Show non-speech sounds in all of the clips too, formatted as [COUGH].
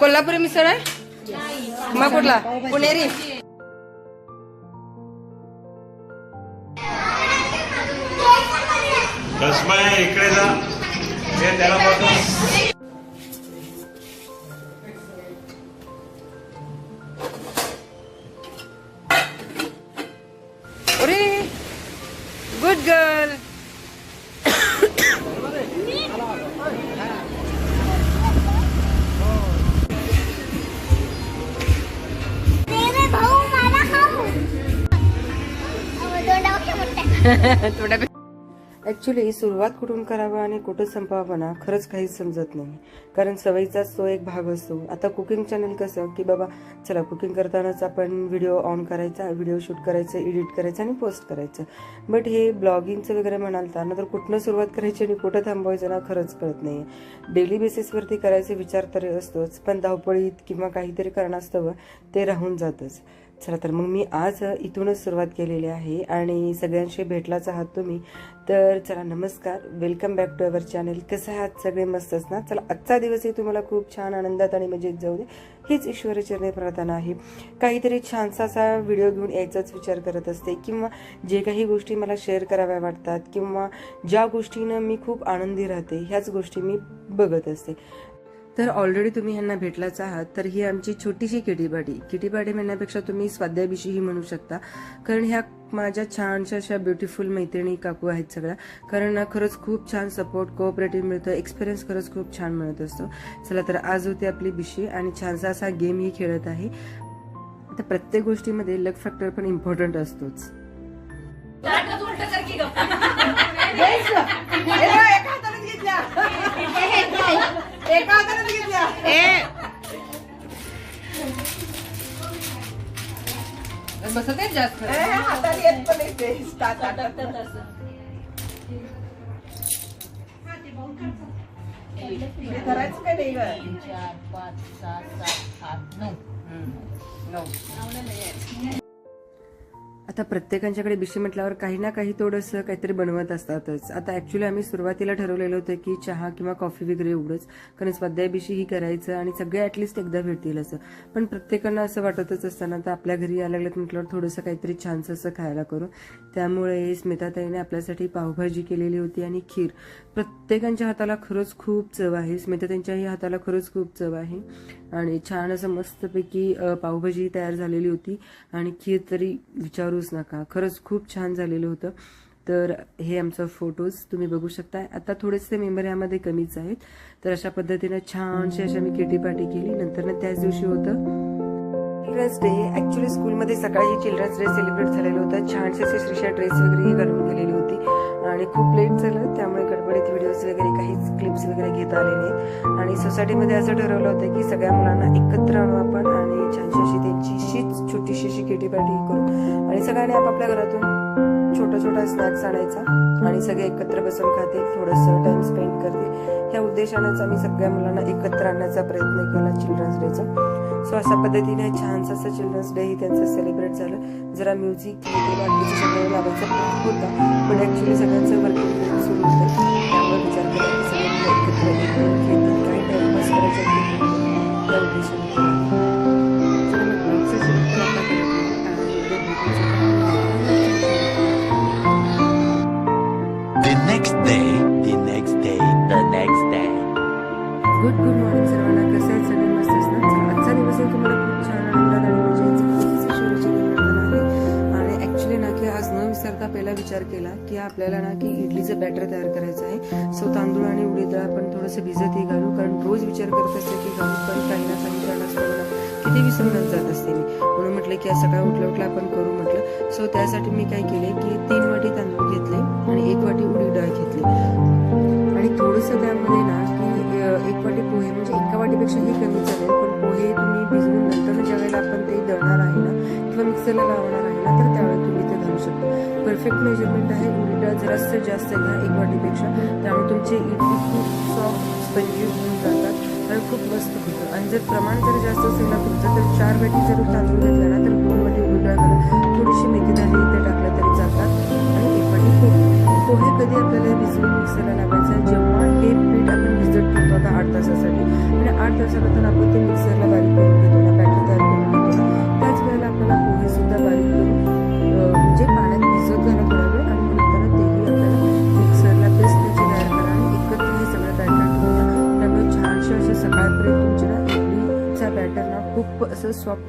कोल्हापुरी मिसळ आहे? मग कुठला? पुणेरी. कसमाय इकडे जा. हे त्याला [LAUGHS] थोड्या ॲक्च्युली सुरुवात कुठून करावा आणि कुठं संपवावं ना खरंच काहीच समजत नाही. कारण सवयीचाच तो एक भाग असतो. आता कुकिंग चॅनल कसं की बाबा चला कुकिंग करतानाच आपण व्हिडिओ ऑन करायचा व्हिडिओ शूट करायचं एडिट करायचं आणि पोस्ट करायचं. बट हे ब्लॉगिंगचं वगैरे म्हणाल तर तर कुठनं सुरुवात करायची आणि कुठं थांबवायचं ना खरंच कळत नाही डेली बेसिसवरती करायचे विचार तरी असतोच पण धावपळीत किंवा काहीतरी कारणास्तव ते राहून जातच. चला तर मग मी आज इथूनच सुरुवात केलेली आहे आणि सगळ्यांशी भेटलाच आहात तुम्ही. तर चला नमस्कार. Welcome back to our channel कसं आहात? सगळे मस्तच ना चला आजचा दिवसही तुम्हाला खूप छान आनंदात आणि मजेत जाऊ दे. हीच ईश्वरचरणी प्रार्थना आहे. काहीतरी छानसा असा व्हिडिओ घेऊन यायचाच विचार करत असते किंवा जे काही गोष्टी मला शेअर कराव्या वाटतात किंवा ज्या गोष्टीनं मी खूप आनंदी राहते ह्याच गोष्टी मी बघत असते. तर ऑलरेडी तुम्ही ह्यांना भेटलाच आहात तर ही आमची छोटीशी किटीबाडी किटीबाडी म्हणण्यापेक्षा तुम्ही स्वाध्याभिषीही म्हणू शकता. कारण ह्या माझ्या छानशा अशा ब्युटिफुल मैत्रिणी काकू आहेत सगळ्या. कारण ना खरंच खूप छान सपोर्ट कोऑपरेटिव्ह मिळतं एक्सपिरियन्स खरंच खूप छान मिळत असतो. चला तर आज होती आपली बिशी आणि छानसा असा गेमही खेळत आहे. आता प्रत्येक गोष्टीमध्ये लक फॅक्टर पण इम्पॉर्टंट असतोच. एका घेतल्या. बसत आहे जास्त हे हाताने येत पण नाही ते. ताटात. हे करायचं काय नाही गं? आता प्रत्येकांच्याकडे बिशी म्हटल्यावर काही ना काही थोडंसं काहीतरी बनवत असतातच. आता ऍक्च्युली आम्ही सुरुवातीला ठरवलेलं होतं की चहा किंवा कॉफी वगैरे एवढंच. कारण स्वाध्याय बिशी ही करायचं आणि सगळे ऍटलिस्ट एकदा भेटतील असं. पण प्रत्येकांना असं वाटतच असताना तर आपल्या घरी यायला लागलं म्हटल्यावर थोडंसं काहीतरी छानसं असं खायला करू. त्यामुळे स्मिताताईने आपल्यासाठी पावभाजी केलेली होती आणि खीर. प्रत्येकांच्या हाताला खरंच खूप चव आहे. स्मिताताईंच्याही हाताला खरंच खूप चव आहे. आणि छान असं मस्तपैकी पावभाजी तयार झालेली होती. आणि खीर तरी विसरूच नका. खरंच खूप छान झालेलं होतं. तर हे आमचं फोटोज तुम्ही बघू शकता आता थोडेसे मेंबर यामध्ये कमीच आहेत. तर अशा पद्धतीनं छानशी अशा मी किटी पार्टी केली. नंतर त्याच दिवशी होतं. चिल्ड्रन्स डे ऍक्च्युली स्कूलमध्ये सकाळी चिल्ड्रन्स डे सेलिब्रेट झालेलं होतं. छानसे असे श्रीषा ड्रेस वगैरे घालून गेलेली होती. आणि खूप लेट झालं त्यामुळे गडबडीत व्हिडिओज वगैरे काहीच क्लिप्स वगैरे घेता आले नाहीत. आणि सोसायटीमध्ये असं ठरवलं होतं की सगळ्या मुलांना एकत्र आणू आपण आणि छानशी अशी त्यांची शीच छोटीशी अशी किटी पार्टी करू. आणि सगळ्यांनी आपापल्या घरातून छोटा छोटा स्नॅक्स आणायचा आणि सगळे एकत्र बसून खातील थोडंसं टाइम स्पेंड करतील ह्या उद्देशानेच आम्ही सगळ्या मुलांना एकत्र आणण्याचा प्रयत्न केला चिल्ड्रन्स डेचा. सो अशा पद्धतीने छानसा असं चिल्ड्रन्स डे त्यांचं सेलिब्रेट झालं. जरा म्युझिक बाकीचं सगळं लावायचा प्लॅन होता पण ॲक्च्युली सगळ्यांचं वर्किंग सुरू होतं. त्यामुळे विचार केला की सगळे एकत्र येतील, खेळतील काही टाइमपास करायचा की उद्देशाने. पहिला विचार केला की आपल्याला ना की इडलीचं बॅटर तयार करायचं आहे. सो तांदूळ आणि उडीद डाळ आपण थोडंसं भिजतही घालू. कारण रोज विचार करत असते की घालू पण काही ना काही कारणास्तव किती विसरूनच जात असते मी. म्हणून म्हटलं की आज सकाळ उठल्या उठलं आपण करू म्हटलं. सो त्यासाठी मी काय केले की तीन वाटी तांदूळ घेतले आणि एक वाटी उडीद डाळ घेतली. आणि थोडंसं त्यामध्ये ना की एक वाटी पोहे म्हणजे एका वाटीपेक्षाही कमी चालेल. पण पोहे तुम्ही भिजवून नंतर ज्या वेळेला आपण ते दळणार आहे ना किंवा मिक्सरला लावणार आहे ना तर त्यावेळेला तुम्ही ते घालू शकता. परफेक्ट मेजरमेंट आहे. उडी जरा जरासं जास्त घ्या एक वाटीपेक्षा. त्यामुळे तुमचे इडली खूप सॉफ्ट स्पंजी होऊन जातात आणि खूप मस्त होतं. आणि जर प्रमाण जर जास्त असेल ना तुमचं तर चार वाटी जर तांदूळ घेतला ना तर दोन वाटी उडी थोडीशी मेथी दाणी इथे टाकल्या तरी जातात आणि एक वाटी पोहे. पोहे कधी आपल्याला भिजवून मिक्सरला लावायचं आहे? जेव्हा हे पीठ आपण भिजत ठेवतो आता आठ तासासाठी. आणि आठ तासानंतर आपण ते मिक्सरला बारीक करून घेतो. ना बॅटर तयार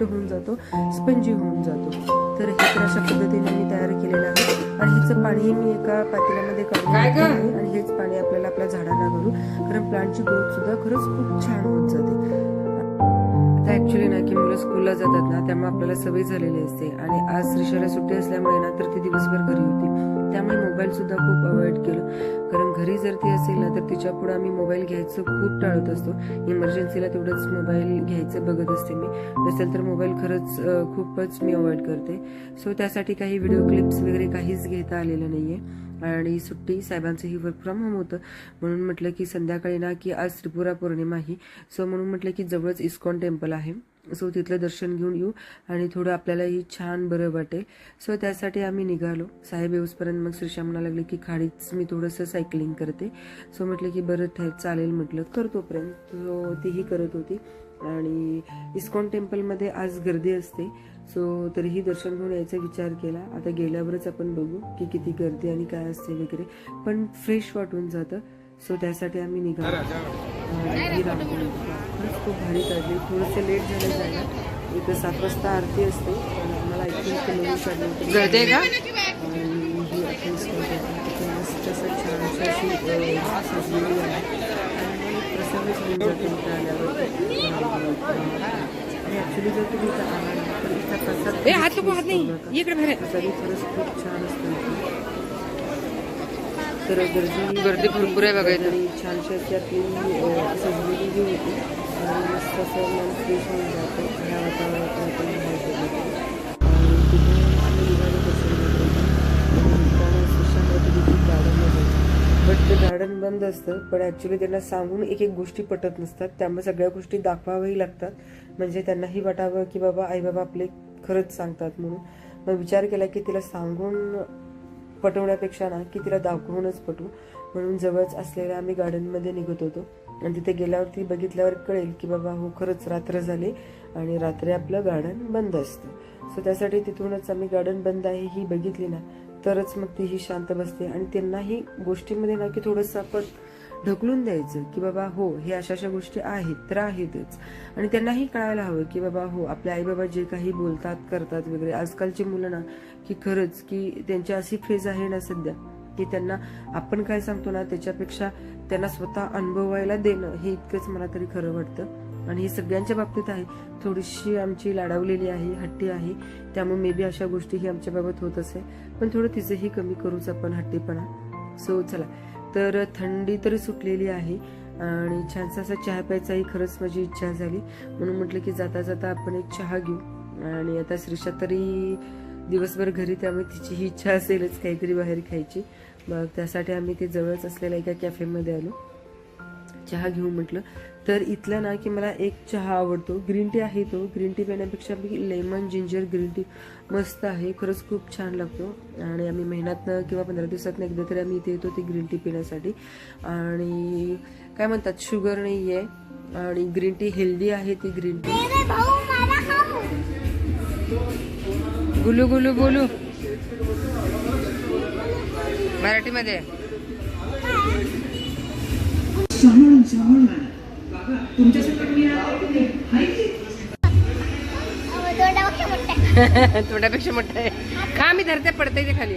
सॉफ्ट होऊन जातो स्पंजी होऊन जातो. तर हे तर अशा पद्धतीने मी तयार केलेलं आहे. आणि ह्याचं पाणी मी एका पातेल्यामध्ये काढून आणि हेच पाणी आपल्याला आपल्या झाडांना घालू कारण प्लांटची ग्रोथ सुद्धा खरंच खूप छान होत जाते. आता ऍक्च्युली ना की मुलं स्कूलला जातात ना त्यामुळे आपल्याला सवय झालेली असते. आणि आज श्रीशाला सुट्टी असल्यामुळे ना तर ती दिवसभर घरी होती. त्यामुळे मोबाईल सुद्धा खूप अवॉइड केलं. कारण घरी जर ती असेल ना तर तिच्या पुढे आम्ही मोबाईल घ्यायचं खूप टाळत असतो. इमर्जन्सीला तेवढंच मोबाईल घ्यायचं बघत असते मी. नसेल तर मोबाईल खरंच खूपच मी अवॉइड करते. सो त्यासाठी काही व्हिडिओ क्लिप्स वगैरे काहीच घेता आलेलं नाही आहे आणि सुट्टी साहेबांचंही वर्क फ्रॉम होम होतं. म्हणून म्हटलं की संध्याकाळी ना की आज त्रिपुरा पौर्णिमा ही सो म्हणून म्हटलं की जवळच इस्कॉन टेम्पल आहे. सो तिथलं दर्शन घेऊन येऊ आणि थोडं आपल्यालाही छान बरं वाटेल सो त्यासाठी आम्ही निघालो. साहेब येऊसपर्यंत मग श्रीशा म्हणा लागले की खाडीच मी थोडंसं सायकलिंग करते. सो म्हटलं की बरं चालेल म्हटलं. करतोपर्यंत सो हो, तीही करत होती. आणि इस्कॉन टेम्पलमध्ये आज गर्दी असते. सो तरीही दर्शन घेऊन यायचा विचार केला. आता गेल्यावरच आपण बघू की किती गर्दी आणि काय असते वगैरे. पण फ्रेश वाटून जातं. सो त्यासाठी आम्ही निघालो. खरंच खूप भारी काढली. थोडंसं लेट झालं जायला इथं सात वाजता आरती असते. पण आम्हाला ऐकून कमी काढलं होतं. गर्दी का? आणि ही आपण मस्त असं सजलेली आहे. आणि प्रसन्नच होऊन जाते इथं आल्यावर आणि ॲक्च्युली जर तुम्ही इथं आला ना तर इथं प्रसाद ए, हात नको, हात नाही. मिस करू नका. इकडे बाहेर आहे. प्रसादी खरंच खूप छान असतं इथे. तर गर्दी गर्दी भरपूर आहे बघा इथं. आणि छानशी अशी आपली अ, सजलेली जी होती आणि मस्त असं मन फ्रेश होऊन जातं ह्या वातावरणात आपण बट ते गार्डन बंद असतं पण ॲक्च्युली त्यांना सांगून एक एक गोष्टी पटत नसतात. त्यामुळे सगळ्या गोष्टी दाखवाव्याही लागतात. म्हणजे त्यांनाही वाटावं की बाबा आई बाबा आपले खरंच सांगतात म्हणून. मग विचार केला की तिला सांगून पटवण्यापेक्षा ना की तिला दाखवूनच पटवू. म्हणून जवळच असलेल्या आम्ही गार्डनमध्ये निघत होतो. आणि तिथे गेल्यावरती बघितल्यावर कळेल की बाबा हो खरंच रात्र झाली आणि रात्री आपलं गार्डन बंद असतं. सो त्यासाठी तिथूनच आम्ही गार्डन बंद आहे ही बघितली ना तरच मग ती ही शांत बसते. आणि त्यांनाही गोष्टीमध्ये ना की थोडंसं आपण ढकलून द्यायचं की बाबा हो हे अशा अशा गोष्टी आहेत तर आहेतच. आणि त्यांनाही कळायला हवं की बाबा हो आपले आई बाबा जे काही बोलतात करतात वगैरे आजकालची मुलं ना की खरंच की त्यांची अशी फेज आहे ना सध्या की त्यांना आपण काय सांगतो ना त्याच्यापेक्षा त्यांना स्वतः अनुभवायला देणं हे इतकंच मला तरी खरं वाटतं. आणि हे सगळ्यांच्या बाबतीत आहे. थोडीशी आमची लाडावलेली आहे हट्टी आहे. त्यामुळे मे बी अशा गोष्टी ही आमच्या बाबत होत असेल पण थोडं तिचंही कमी करूच आपण हट्टीपणा. सो चला. तर थंडी तरी सुटलेली आहे आणि छानसा असा चहा प्यायचाही खरंच माझी इच्छा झाली. म्हणून म्हटलं की जाता जाता आपण एक चहा घेऊ. आणि आता श्रीषा तरी दिवसभर घरी त्यामुळे तिची ही इच्छा असेलच काहीतरी बाहेर खायची. मग त्यासाठी आम्ही ते जवळच असलेल्या एका कॅफेमध्ये आलो. चहा घेऊ म्हटलं तर इथलं ना की मला एक चहा आवडतो. ग्रीन टी आहे तो. ग्रीन टी पिण्यापेक्षा मी लेमन जिंजर ग्रीन टी मस्त आहे. खरंच खूप छान लागतो. आणि आम्ही महिन्यातनं किंवा पंधरा दिवसातनं एकदा तरी आम्ही इथे येतो ती ग्रीन टी पिण्यासाठी. आणि काय म्हणतात शुगर नाही आहे. आणि ग्रीन टी हेल्दी आहे ती ग्रीन टी गुलू गुलू गुलू मराठीमध्ये? अहो, [LAUGHS] तोंडापेक्षा तोंडापेक्षा मोठं आहे. का मी धरते पडते ते खाली.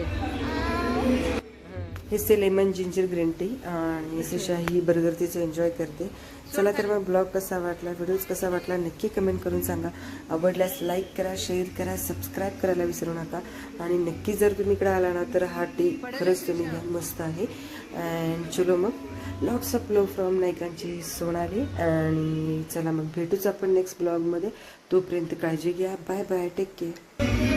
हिस्से लेमन जिंजर ग्रीन टी आणि सिशा ही बर्गर तिचं एन्जॉय करते. चला तर मग ब्लॉग कसा वाटला व्हिडिओज कसा वाटला नक्की कमेंट करून सांगा. आवडल्यास लाईक करा शेअर करा सबस्क्राईब करायला विसरू नका. आणि नक्की जर तुम्ही इकडे आला ना तर हा टी खरंच तुम्ही घ्या मस्त आहे. अँड चलो मग. लॉट्स ऑफ लव फ्रॉम नायकांची सोनाली आणि चला मग भेटूच आपण नेक्स्ट ब्लॉगमध्ये तोपर्यंत काळजी घ्या. Bye bye take care